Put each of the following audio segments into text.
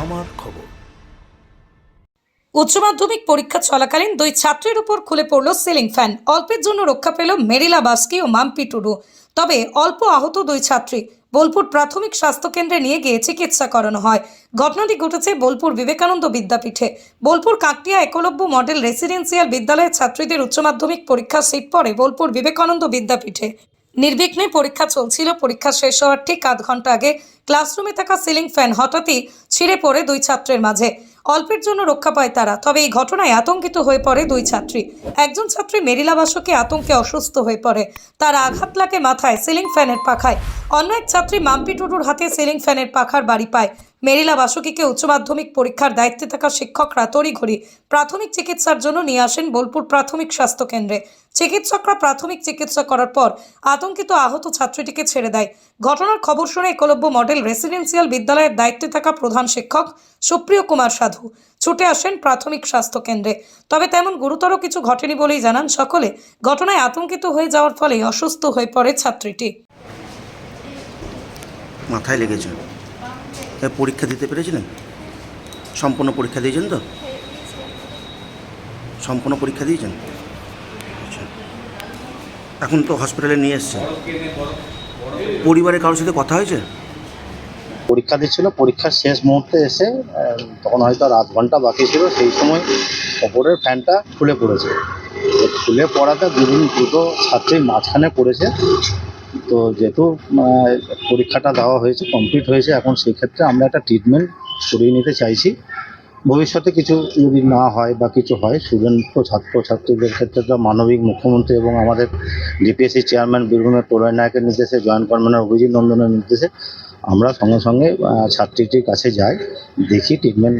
আমার খবর। উচ্চ মাধ্যমিক পরীক্ষা চলাকালীন দুই ছাত্রের উপর খুলে পড়ল সিলিং ফ্যান। অল্পের জন্য রক্ষা পেল মেরিলা বাস্কি ও মাম্পি টুডু। তবে অল্প আহত দুই ছাত্রী বোলপুর প্রাথমিক স্বাস্থ্য কেন্দ্রে নিয়ে গিয়ে চিকিৎসা করানো হয়। ঘটনাটি ঘটেছে বোলপুর বিবেকানন্দ বিদ্যাপীঠে। বোলপুর কাকটিয়া একলব্য মডেল রেসিডেন্সিয়াল বিদ্যালয়ের ছাত্রীদের উচ্চ মাধ্যমিক পরীক্ষা সিট পড়ে বোলপুর বিবেকানন্দ বিদ্যাপীঠে। নির্বিঘ্নে পরীক্ষা চলছিল, পরীক্ষা শেষ হওয়ার ঠিক আধ ঘণ্টা আগে ক্লাসরুমে থাকা সিলিং ফ্যান হঠাৎই ছিঁড়ে পড়ে দুই ছাত্রের মাঝে। অল্পের জন্য রক্ষা পায় তারা, তবে এই ঘটনায় আতঙ্কিত হয়ে পড়ে দুই ছাত্রী। একজন ছাত্রী মেরিলা বাসকে আতঙ্কে অসুস্থ হয়ে পড়ে। তার আঘাত লাগে মাথায় সিলিং ফ্যানের পাখায়। অন্য এক ছাত্রী মাম্পি টুডুর হাতে সিলিং ফ্যানের পাখার বাড়ি পায়। মেরিলা বাসুকিকে উচ্চ মাধ্যমিক পরীক্ষার দায়িত্বে থাকা শিক্ষকরা তড়িঘড়ি প্রাথমিক চিকিৎসার জন্য নিয়ে আসেন বোলপুর প্রাথমিক স্বাস্থ্য কেন্দ্রে। চিকিৎসকরা প্রাথমিক চিকিৎসা করার পর আতঙ্কিত আহত ছাত্রীটিকে ছেড়ে দেয়। ঘটনার খবর শুনে একলব্য মডেল রেসিডেন্সিয়াল বিদ্যালয়ের দায়িত্বে থাকা প্রধান শিক্ষক সুপ্রিয় কুমার সাধু ছুটে আসেন প্রাথমিক স্বাস্থ্য কেন্দ্রে। তবে তেমন গুরুতর কিছু ঘটেনি বলেই জানান সকলে। ঘটনায় আতঙ্কিত হয়ে যাওয়ার ফলে অসুস্থ হয়ে পড়ে ছাত্রীটি। মাথায় লেগেছে। পরীক্ষা দিতে পেরেছিলেন? সম্পূর্ণ পরীক্ষা দিয়েছেন তো? সম্পূর্ণ পরীক্ষা দিয়েছেন? আচ্ছা। এখন তো হসপিটালে নিয়ে এসছে পরিবারের কারোর সাথে কথা হয়েছে? পরীক্ষা দিচ্ছিল পরীক্ষার শেষ মুহূর্তে এসে তখন হয়তো আর আধ ঘণ্টা বাকি ছিল, সেই সময় ওপরের ফ্যানটা খুলে পড়েছে। খুলে পড়াতে দুদিন দুটো ছাত্রী মাঝখানে পড়েছে। তো যেহেতু পরীক্ষাটা দেওয়া হয়েছে কমপ্লিট হয়েছে, এখন সেই ক্ষেত্রে আমরা একটা ট্রিটমেন্ট করিয়ে নিতে চাইছি। ভবিষ্যতে কিছু যদি না হয় বা কিছু হয় স্টুডেন্ট ছাত্র ছাত্রীদের ক্ষেত্রে তো মানবিক মুখ্যমন্ত্রী এবং আমাদের ডিপিএসসি চেয়ারম্যান বীরভূমের প্রলয় নায়কের নির্দেশে, জয়েন্ট কনভেনার অভিজিৎ নন্দনের নির্দেশে আমরা সঙ্গে সঙ্গে ছাত্রীটির কাছে যাই, দেখি ট্রিটমেন্ট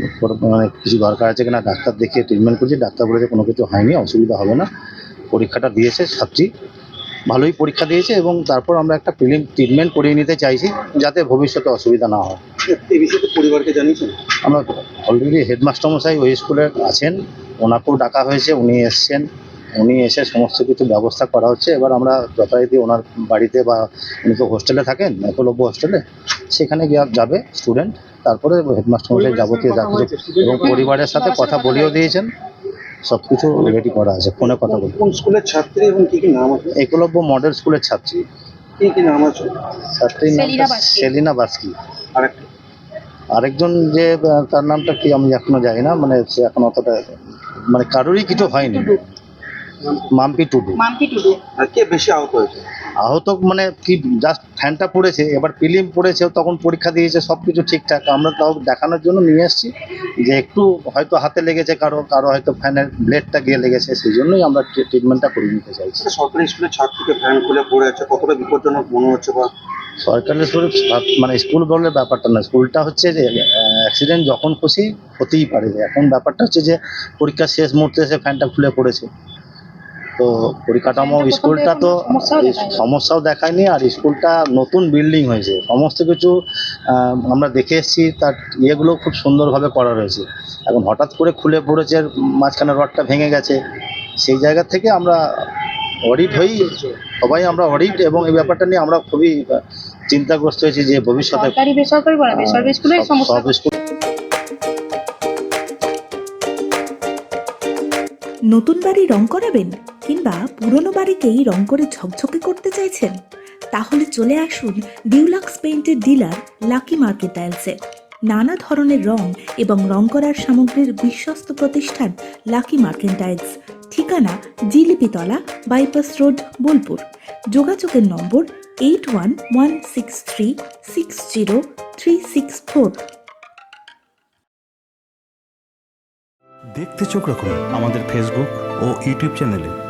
মানে কিছু দরকার আছে কিনা, ডাক্তার দেখিয়ে ট্রিটমেন্ট করছি, ডাক্তার বলেছে কোনো কিছু হয়নি, অসুবিধা হবে না। পরীক্ষাটা দিয়েছে ছাত্রী। ভালোই পরীক্ষা দিয়েছে এবং তারপর আমরা একটা প্রিলিম ট্রিটমেন্ট করিয়ে নিতে চাইছি যাতে ভবিষ্যতে অসুবিধা না হয়। এই বিষয়ে পরিবারকে জানিয়েছেন? আমরা অলরেডি হেডমাস্টার মশাই ওই স্কুলে আছেন ওনাকেও ডাকা হয়েছে উনি এসছেন। উনি এসে সমস্ত কিছু ব্যবস্থা করা হচ্ছে। এবার আমরা যথারীতি ওনার বাড়িতে বা উনি তো হোস্টেলে থাকেন একলব্য হোস্টেলে সেখানে গিয়ে যাবে স্টুডেন্ট তারপরে হেডমাস্টার মশাই যাবতীয় যা কিছু এবং পরিবারের সাথে কথা বলেও দিয়েছেন। সব কিছু রেডি করা আছে ফোনে কথা বলি কোন স্কুলের ছাত্রী এবং কি কি নাম আছে? একলব্য মডেল স্কুলের ছাত্রী। কি কি নাম আছে? ছাত্রীর নাম সেলিনা বাস্কি। আর আরেকজন যে তার নামটা কি আমি এখনও জানি না মানে সে এখন অতটা মানে কারোরই কিছু হয়নি। মাম্পি টুডু। মাম্পি টুডু। আর কে বেশি আহত হয়েছে? আহত মানে কি জাস্ট ফ্যানটা পড়েছে এবার পিলিম পড়েছে তখন পরীক্ষা দিয়েছে সব কিছু ঠিকঠাক। আমরা তাও দেখানোর জন্য নিয়ে এসেছি যে একটু হয়তো হাতে লেগেছে কারও কারও হয়তো ফ্যানের ব্লেডটা গিয়ে লেগেছে সেই জন্যই আমরা ট্রিটমেন্টটা করিয়ে নিতে চাইছি। একটা সরকারি স্কুলের ছাত্রীকে ফ্যান খুলে পড়ে আছে কতটা বিপজ্জনক মনে হচ্ছে বা? সরকারি স্কুল মানে স্কুল বলে ব্যাপারটা না স্কুলটা হচ্ছে যে অ্যাক্সিডেন্ট যখন খুশি হতেই পারে। এখন ব্যাপারটা হচ্ছে যে পরীক্ষার শেষ মুহূর্তে এসে ফ্যানটা খুলে পড়েছে। তো পরিকাঠামো স্কুলটা তো সমস্যাও দেখায়নি। আর স্কুলটা নতুন বিল্ডিং হয়েছে। সমস্ত কিছু আমরা দেখে এসেছি তার ইয়েগুলো খুব সুন্দরভাবে করা রয়েছে। এখন হঠাৎ করে খুলে পড়েছে মাঝখানে রডটা ভেঙে গেছে। সেই জায়গা থেকে আমরা অডিট হই সবাই আমরা অডিট এবং এই ব্যাপারটা নিয়ে আমরা খুবই চিন্তাগ্রস্ত হয়েছি যে ভবিষ্যতে সব- সব স্কুল নতুন বাড়ি রং করাবেন? কিংবা পুরনো বাড়িকেই রং করে ঝকঝকে করতে চাইছেন? তাহলে চলে আসুন ডিউলাক্স পেইন্টের ডিলার লাকি মার্কেট টাইলসে নানা ধরনের রং এবং রং করার সামগ্রীর বিশ্বস্ত প্রতিষ্ঠান লাকি মার্কেন্টাইলস ঠিকানা জিলিপিতলা, বাইপাস রোড, বোলপুর। যোগাযোগের নম্বর eight one one six three six zero three six four. দেখতে চোখ রাখুন আমাদের ফেসবুক ও ইউটিউব চ্যানেলে